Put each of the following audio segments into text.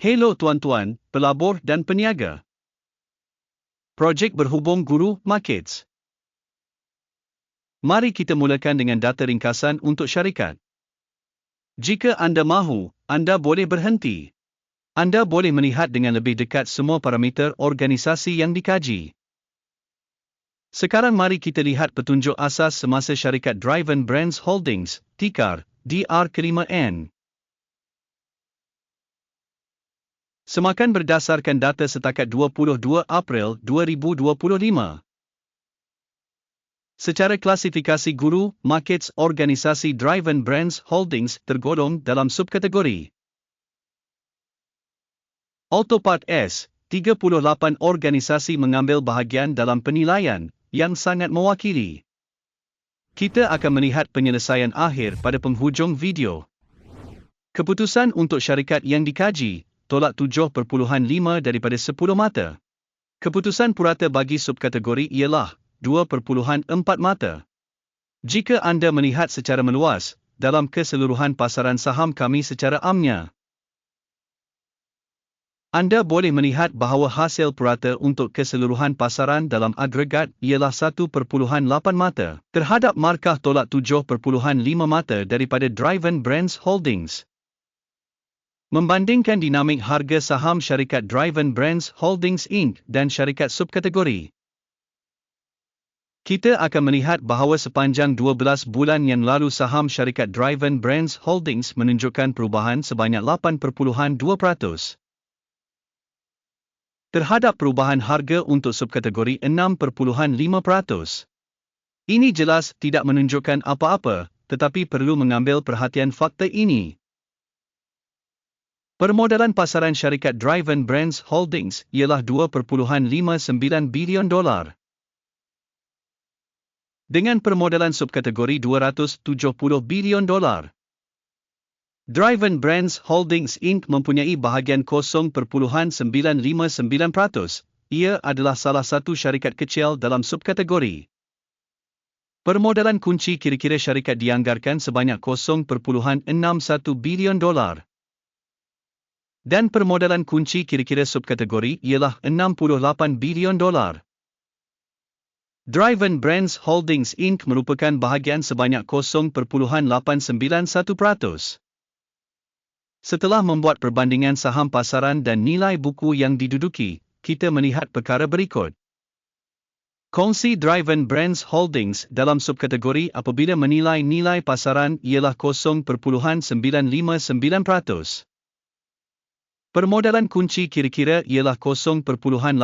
Hello tuan-tuan, pelabur dan peniaga. Projek berhubung guru markets. Mari kita mulakan dengan data ringkasan untuk syarikat. Jika anda mahu, anda boleh berhenti. Anda boleh melihat dengan lebih dekat semua parameter organisasi yang dikaji. Sekarang mari kita lihat petunjuk asas semasa syarikat Driven Brands Holdings, TIKAR, DR5N. Semakan berdasarkan data setakat 22 April 2025. Secara klasifikasi guru, markets organisasi Driven Brands Holdings tergolong dalam subkategori. Autopart S, 38 organisasi mengambil bahagian dalam penilaian yang sangat mewakili. Kita akan melihat penyelesaian akhir pada penghujung video. Keputusan untuk syarikat yang dikaji tolak 7.5 daripada 10 mata. Keputusan purata bagi subkategori ialah 2.4 mata. Jika anda melihat secara meluas, dalam keseluruhan pasaran saham kami secara amnya, anda boleh melihat bahawa hasil purata untuk keseluruhan pasaran dalam agregat ialah 1.8 mata terhadap markah tolak 7.5 mata daripada Driven Brands Holdings. Membandingkan dinamik harga saham syarikat Driven Brands Holdings Inc. dan syarikat subkategori. Kita akan melihat bahawa sepanjang 12 bulan yang lalu saham syarikat Driven Brands Holdings menunjukkan perubahan sebanyak 8.2%. Terhadap perubahan harga untuk subkategori 6.5%. Ini jelas tidak menunjukkan apa-apa, tetapi perlu mengambil perhatian fakta ini. Permodalan pasaran syarikat Driven Brands Holdings ialah 2.59 bilion dolar. Dengan permodalan subkategori 270 bilion dolar. Driven Brands Holdings Inc. mempunyai bahagian 0.959%. Ia adalah salah satu syarikat kecil dalam subkategori. Permodalan kunci kira-kira syarikat dianggarkan sebanyak 0.61 bilion dolar dan permodalan kunci kira-kira subkategori ialah 68 bilion dolar. Driven Brands Holdings Inc. merupakan bahagian sebanyak 0.891%. Setelah membuat perbandingan saham pasaran dan nilai buku yang diduduki, kita melihat perkara berikut. Kongsi Driven Brands Holdings dalam subkategori apabila menilai nilai pasaran ialah 0.959%. Permodalan kunci kira-kira ialah 0.891%.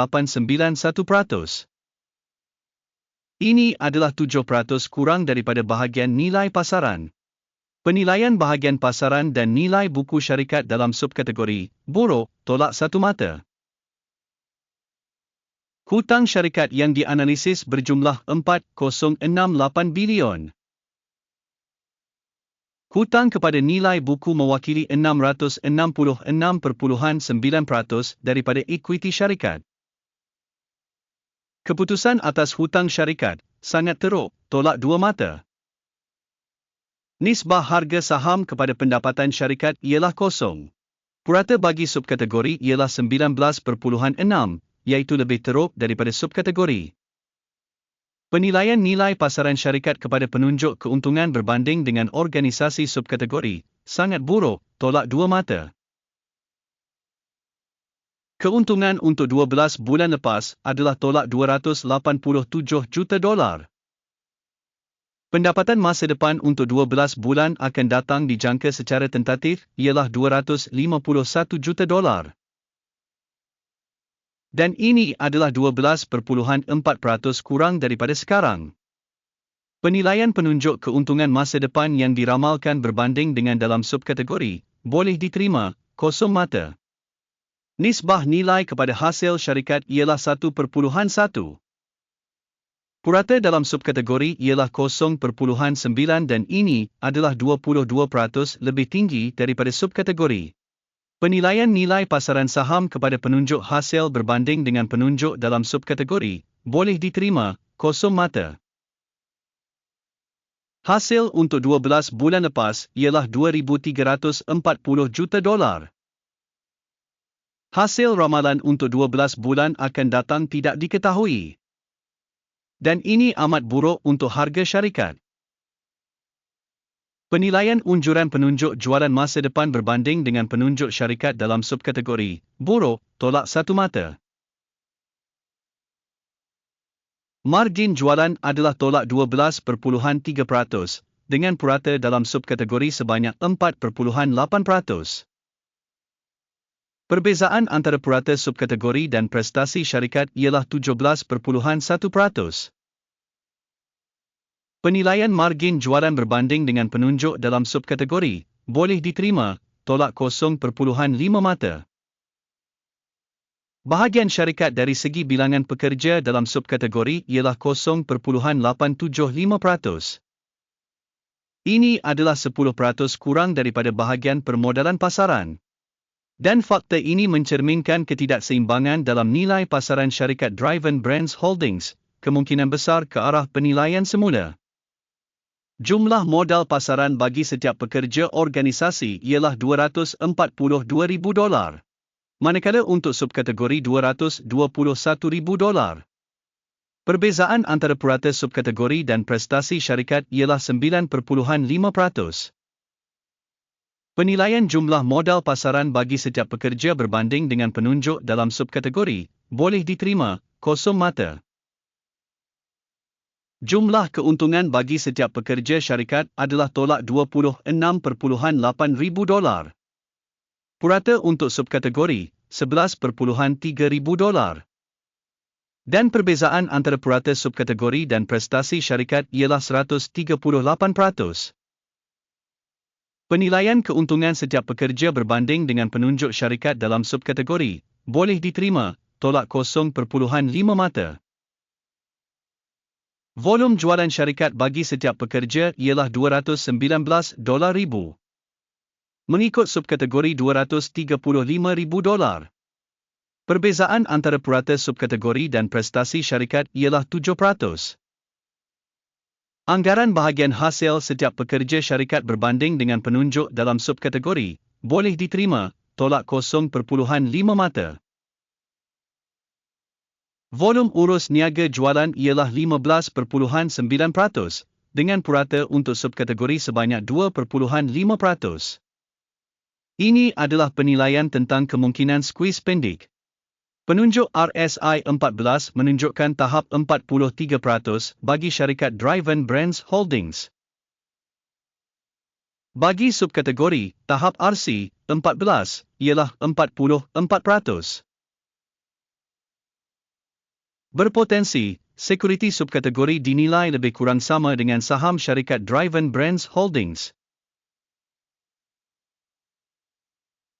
Ini adalah 7% kurang daripada bahagian nilai pasaran. Penilaian bahagian pasaran dan nilai buku syarikat dalam subkategori buruk tolak satu mata. Hutang syarikat yang dianalisis berjumlah 4.068 bilion. Hutang kepada nilai buku mewakili 666.9% daripada ekuiti syarikat. Keputusan atas hutang syarikat sangat teruk, tolak dua mata. Nisbah harga saham kepada pendapatan syarikat ialah kosong. Purata bagi subkategori ialah 19.6, iaitu lebih teruk daripada subkategori. Penilaian nilai pasaran syarikat kepada penunjuk keuntungan berbanding dengan organisasi subkategori sangat buruk, tolak dua mata. Keuntungan untuk 12 bulan lepas adalah tolak 287 juta dolar. Pendapatan masa depan untuk 12 bulan akan datang dijangka secara tentatif ialah 251 juta dolar dan ini adalah 12.4% kurang daripada sekarang. Penilaian penunjuk keuntungan masa depan yang diramalkan berbanding dengan dalam subkategori boleh diterima kosong mata. Nisbah nilai kepada hasil syarikat ialah 1.1. Purata dalam subkategori ialah 0.9 dan ini adalah 22% lebih tinggi daripada subkategori. Penilaian nilai pasaran saham kepada penunjuk hasil berbanding dengan penunjuk dalam subkategori boleh diterima kosong mata. Hasil untuk 12 bulan lepas ialah 2,340 juta dolar. Hasil ramalan untuk 12 bulan akan datang tidak diketahui. Dan ini amat buruk untuk harga syarikat. Penilaian unjuran penunjuk jualan masa depan berbanding dengan penunjuk syarikat dalam subkategori buruk tolak satu mata. Margin jualan adalah tolak 12.3% dengan purata dalam subkategori sebanyak 4.8%. Perbezaan antara purata subkategori dan prestasi syarikat ialah 17.1%. Penilaian margin jualan berbanding dengan penunjuk dalam subkategori boleh diterima, tolak 0.5 mata. Bahagian syarikat dari segi bilangan pekerja dalam subkategori ialah 0.875%. Ini adalah 10% kurang daripada bahagian permodalan pasaran. Dan fakta ini mencerminkan ketidakseimbangan dalam nilai pasaran syarikat Driven Brands Holdings, kemungkinan besar ke arah penilaian semula. Jumlah modal pasaran bagi setiap pekerja organisasi ialah 242,000 dolar. Manakala untuk subkategori 221,000 dolar. Perbezaan antara purata subkategori dan prestasi syarikat ialah 9.5%. Penilaian jumlah modal pasaran bagi setiap pekerja berbanding dengan penunjuk dalam subkategori boleh diterima kosong mata. Jumlah keuntungan bagi setiap pekerja syarikat adalah tolak 26.8 ribu dolar. Purata untuk subkategori 11.3 ribu dolar. Dan perbezaan antara purata subkategori dan prestasi syarikat ialah 138%. Penilaian keuntungan setiap pekerja berbanding dengan penunjuk syarikat dalam subkategori boleh diterima, tolak 0.5 mata. Volum jualan syarikat bagi setiap pekerja ialah 219 dolar ribu. Mengikut subkategori 235 ribu dolar. Perbezaan antara purata subkategori dan prestasi syarikat ialah 7%. Anggaran bahagian hasil setiap pekerja syarikat berbanding dengan penunjuk dalam subkategori boleh diterima, tolak 0.5 mata. Volum urus niaga jualan ialah 15.9% dengan purata untuk subkategori sebanyak 2.5%. Ini adalah penilaian tentang kemungkinan squeeze pendik. Penunjuk RSI 14 menunjukkan tahap 43% bagi syarikat Driven Brands Holdings. Bagi subkategori, tahap RC 14 ialah 44%. Berpotensi, sekuriti subkategori dinilai lebih kurang sama dengan saham syarikat Driven Brands Holdings.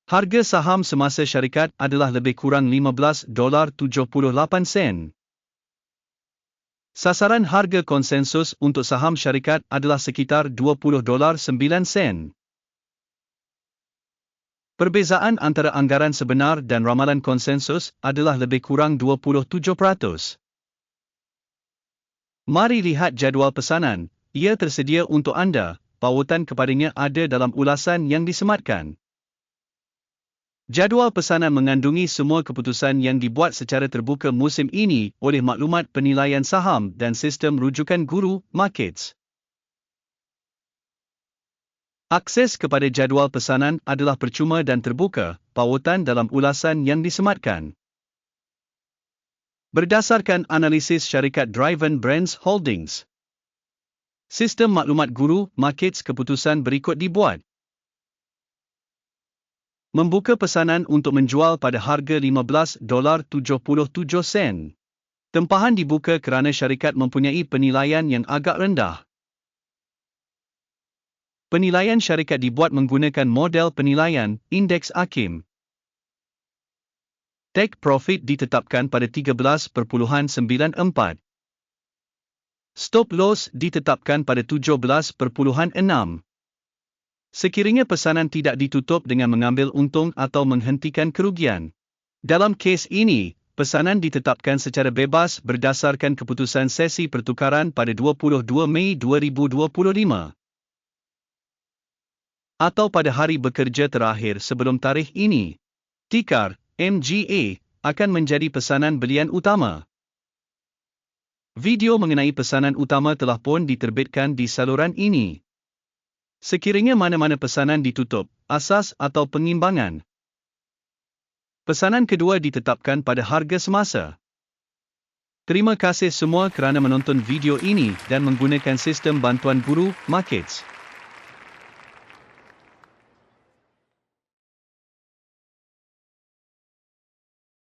Harga saham semasa syarikat adalah lebih kurang 15 dolar 78 sen. Sasaran harga konsensus untuk saham syarikat adalah sekitar 20 dolar 9 sen. Perbezaan antara anggaran sebenar dan ramalan konsensus adalah lebih kurang 27%. Mari lihat jadual pesanan. Ia tersedia untuk anda. Pautan kepadanya ada dalam ulasan yang disematkan. Jadual pesanan mengandungi semua keputusan yang dibuat secara terbuka musim ini oleh maklumat penilaian saham dan sistem rujukan guru markets. Akses kepada jadual pesanan adalah percuma dan terbuka, pautan dalam ulasan yang disematkan. Berdasarkan analisis syarikat Driven Brands Holdings, sistem maklumat guru markets keputusan berikut dibuat membuka pesanan untuk menjual pada harga 15 dolar 77 sen. Tempahan dibuka kerana syarikat mempunyai penilaian yang agak rendah. Penilaian syarikat dibuat menggunakan model penilaian indeks Akim. Take profit ditetapkan pada 13.94. Stop loss ditetapkan pada 17.6. Sekiranya pesanan tidak ditutup dengan mengambil untung atau menghentikan kerugian. Dalam kes ini, pesanan ditetapkan secara bebas berdasarkan keputusan sesi pertukaran pada 22 Mei 2025. Atau pada hari bekerja terakhir sebelum tarikh ini. Tikar, MGA, akan menjadi pesanan belian utama. Video mengenai pesanan utama telah pun diterbitkan di saluran ini. Sekiranya mana-mana pesanan ditutup, asas atau pengimbangan. Pesanan kedua ditetapkan pada harga semasa. Terima kasih semua kerana menonton video ini dan menggunakan sistem bantuan guru Markets.